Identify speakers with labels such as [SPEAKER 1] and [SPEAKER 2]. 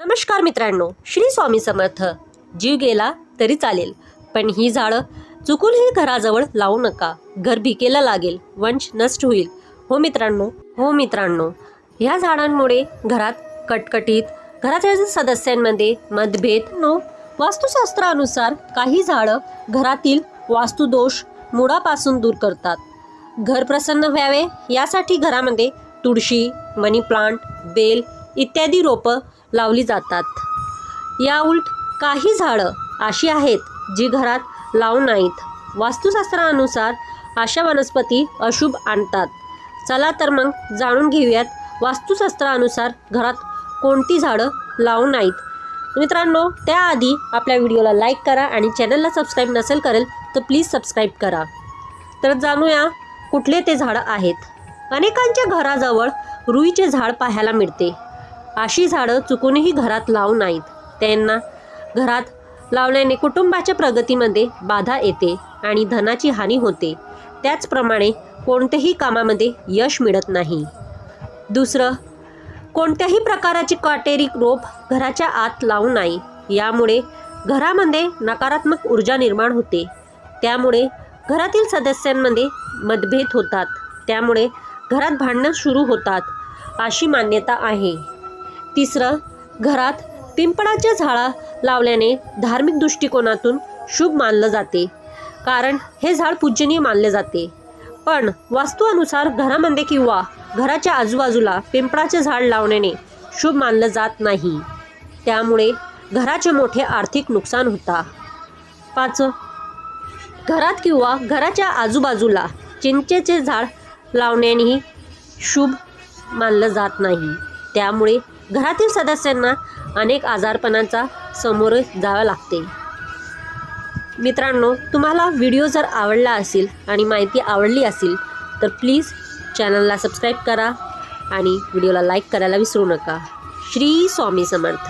[SPEAKER 1] नमस्कार मित्रांनो श्री स्वामी समर्थ. जीव गेला तरी चालेल पण ही झाडं चुकूनही घराजवळ लावू नका. घर भिकेला लागेल वंश नष्ट होईल. हो मित्रांनो हो मित्रांनो ह्या झाडांमुळे घरात कटकटीत घराच्या सदस्यांमध्ये मतभेद नो वास्तुशास्त्रानुसार काही झाडं घरातील वास्तुदोष मुळापासून दूर करतात. घर प्रसन्न व्हावे यासाठी घरामध्ये तुळशी मनी प्लांट बेल इत्यादी रोपं लावली जातात. या उलट काही झाडं अशी आहेत जी घरात लावू नाहीत. वास्तुशास्त्रानुसार अशा वनस्पती अशुभ आणतात. चला तर मग जाणून घेऊयात वास्तुशास्त्रानुसार घरात कोणती झाडं लावू नाहीत. मित्रांनो त्याआधी आपल्या व्हिडिओला लाईक करा आणि चॅनलला सबस्क्राईब नसेल करेल तर प्लीज सबस्क्राईब करा. तर जाणूया कुठले ते झाडं आहेत. अनेकांच्या घराजवळ रुईचे झाड पाहायला मिळते. अशी झाडं चुकूनही घरात लावू नाहीत. त्यांना घरात लावल्याने कुटुंबाच्या प्रगतीमध्ये बाधा येते आणि धनाची हानी होते. त्याचप्रमाणे कोणत्याही कामामध्ये यश मिळत नाही. दुसरं कोणत्याही प्रकाराची काटेरी रोप घराच्या आत लावू नाही. यामुळे घरामध्ये नकारात्मक ऊर्जा निर्माण होते. त्यामुळे घरातील सदस्यांमध्ये मतभेद होतात. त्यामुळे घरात भांडणं सुरू होतात अशी मान्यता आहे. तिसरं घरात पिंपळाच्या झाडा लावल्याने धार्मिक दृष्टिकोनातून शुभ मानलं जाते. कारण हे झाड पूजनीय मानले जाते. पण वास्तुअनुसार घरामध्ये किंवा घराच्या आजूबाजूला पिंपळाचे झाड लावण्याने शुभ मानलं जात नाही. त्यामुळे घराचे मोठे आर्थिक नुकसान होता. पाच घरात किंवा घराच्या आजूबाजूला चिंचेचे झाड लावण्यानेही शुभ मानलं जात नाही. त्यामुळे घरातील सदस्यांना अनेक आजारपणांचा समोर जावं लागते. मित्रांनो तुम्हाला व्हिडिओ जर आवडला असेल आणि माहिती आवडली असेल तर प्लीज चॅनलला सबस्क्राईब करा आणि व्हिडिओला लाईक करायला विसरू नका. श्री स्वामी समर्थ.